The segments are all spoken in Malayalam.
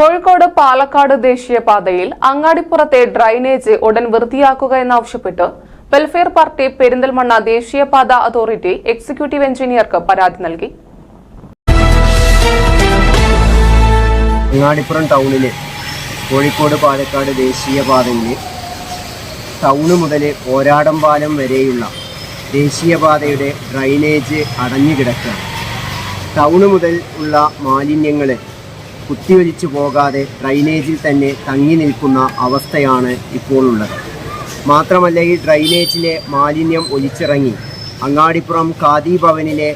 കോഴിക്കോട് പാലക്കാട് ദേശീയപാതയിൽ അങ്ങാടിപ്പുറത്തെ ഡ്രൈനേജ് ഉടൻ വൃത്തിയാക്കുക എന്നാവശ്യപ്പെട്ട് വെൽഫെയർ പാർട്ടി പെരിന്തൽമണ്ണ ദേശീയപാത അതോറിറ്റി എക്സിക്യൂട്ടീവ് എഞ്ചിനീയർക്ക് പരാതി നൽകി. അങ്ങാടിപ്പുറം ടൗണിലെ കോഴിക്കോട് പാലക്കാട് ദേശീയപാതയിലെ ടൗണ് മുതൽ പോരാടം പാലം വരെയുള്ള ദേശീയപാതയുടെ ഡ്രൈനേജ് അടഞ്ഞു കിടക്കുകയാണ് ടൗണ് മുതൽ ഉള്ള മാലിന്യങ്ങൾ കുത്തിയൊലിച്ചു പോകാതെ ഡ്രൈനേജിൽ തന്നെ തങ്ങി നിൽക്കുന്ന അവസ്ഥയാണ് ഇപ്പോൾ ഉള്ളത് മാത്രമല്ല ഈ ഡ്രൈനേജിലെ മാലിന്യം ഒലിച്ചിറങ്ങി. അങ്ങാടിപ്പുറം ഖാദി ഭവനിലെ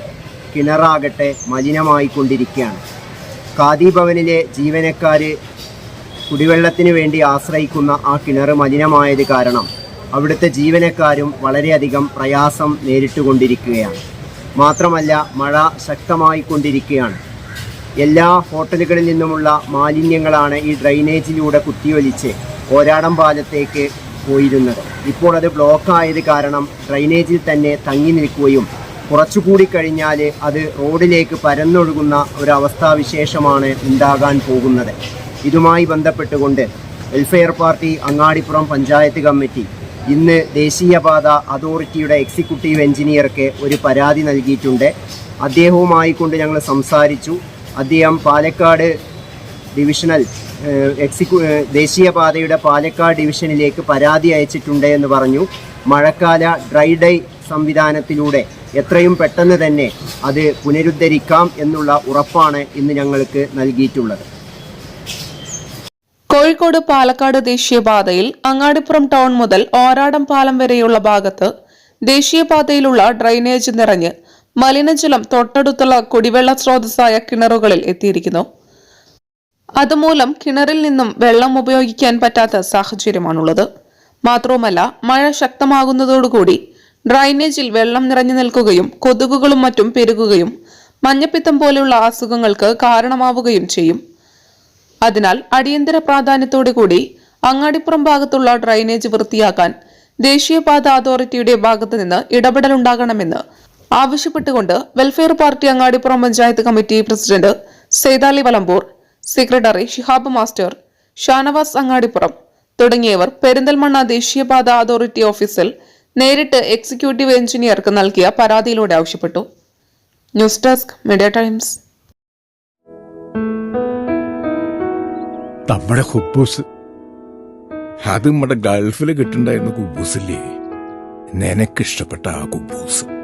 കിണറാകട്ടെ മലിനമായിക്കൊണ്ടിരിക്കുകയാണ് ഖാദി ഭവനിലെ ജീവനക്കാർ കുടിവെള്ളത്തിന് വേണ്ടി ആശ്രയിക്കുന്ന ആ കിണർ മലിനമായത് കാരണം അവിടുത്തെ ജീവനക്കാരും വളരെയധികം പ്രയാസം നേരിട്ടുകൊണ്ടിരിക്കുകയാണ്. മാത്രമല്ല മഴ ശക്തമായിക്കൊണ്ടിരിക്കുകയാണ് എല്ലാ ഹോട്ടലുകളിൽ നിന്നുമുള്ള മാലിന്യങ്ങളാണ് ഈ ഡ്രൈനേജിലൂടെ കുത്തിയൊലിച്ച് ഓരാടം പാലത്തേക്ക് പോയിരുന്നത്. ഇപ്പോൾ അത് ബ്ലോക്കായത് കാരണം ഡ്രൈനേജിൽ തന്നെ തങ്ങി നിൽക്കുകയും കുറച്ചുകൂടി കഴിഞ്ഞാൽ അത് റോഡിലേക്ക് പരന്നൊഴുകുന്ന ഒരവസ്ഥാവിശേഷമാണ് ഉണ്ടാകാൻ പോകുന്നത്. ഇതുമായി ബന്ധപ്പെട്ടുകൊണ്ട് welfare party Angadippuram panchayat committee ഇന്ന് ദേശീയപാത അതോറിറ്റിയുടെ എക്സിക്യൂട്ടീവ് എഞ്ചിനീയർക്ക് ഒരു പരാതി നൽകിയിട്ടുണ്ട്. അദ്ദേഹവുമായി കൊണ്ട് ഞങ്ങൾ സംസാരിച്ചു. അദ്ദേഹം പാലക്കാട് ഡിവിഷണൽ എക്സിക്യൂ ദേശീയപാതയുടെ പാലക്കാട് ഡിവിഷനിലേക്ക് പരാതി അയച്ചിട്ടുണ്ട് എന്ന് പറഞ്ഞു. മഴക്കാല ഡ്രൈ ഡൈ സംവിധാനത്തിലൂടെ എത്രയും പെട്ടെന്ന് തന്നെ അത് പുനരുദ്ധരിക്കാം എന്നുള്ള ഉറപ്പാണ് ഇന്ന് ഞങ്ങൾക്ക് നൽകിയിട്ടുള്ളത്. കോഴിക്കോട് പാലക്കാട് ദേശീയപാതയിൽ അങ്ങാടിപ്പുറം ടൗൺ മുതൽ ഓരാടം പാലം വരെയുള്ള ഭാഗത്ത് ദേശീയപാതയിലുള്ള ഡ്രൈനേജ് നിറഞ്ഞ് മലിനജലം തൊട്ടടുത്തുള്ള കുടിവെള്ള സ്രോതസ്സായ കിണറുകളിൽ എത്തിയിരിക്കുന്നു. അതുമൂലം കിണറിൽ നിന്നും വെള്ളം ഉപയോഗിക്കാൻ പറ്റാത്ത സാഹചര്യമാണുള്ളത്. മാത്രവുമല്ല മഴ ശക്തമാകുന്നതോടുകൂടി ഡ്രൈനേജിൽ വെള്ളം നിറഞ്ഞു നിൽക്കുകയും കൊതുകുകളും മറ്റും പെരുകുകയും മഞ്ഞപ്പിത്തം പോലെയുള്ള അസുഖങ്ങൾക്ക് കാരണമാവുകയും ചെയ്യും. അതിനാൽ അടിയന്തര പ്രാധാന്യത്തോടു കൂടി അങ്ങാടിപ്പുറം ഭാഗത്തുള്ള ഡ്രൈനേജ് വൃത്തിയാക്കാൻ ദേശീയപാത അതോറിറ്റിയുടെ ഭാഗത്തു നിന്ന് ഇടപെടലുണ്ടാകണമെന്ന് ആവശ്യപ്പെട്ടുകൊണ്ട് welfare party Angadippuram panchayat committee president Sethali Valambur secretary Shihab master Shanavas Angadippuram തുടങ്ങിയവർ പെരിന്തൽമണ്ണ ദേശീയപാത അതോറിറ്റി ഓഫീസിൽ നേരിട്ട് എക്സിക്യൂട്ടീവ് എഞ്ചിനീയർക്ക് നൽകിയ പരാതിയിലൂടെ ആവശ്യപ്പെട്ടു. News desk media times. നമ്മുടെ ഹുബൂസ്. അത് നമ്മുടെ ഗൾഫിൽ കിട്ടുണ്ടായിരുന്ന കുബൂസില്ലേ? നിനക്കിഷ്ടപ്പെട്ട ആ കുബൂസ്.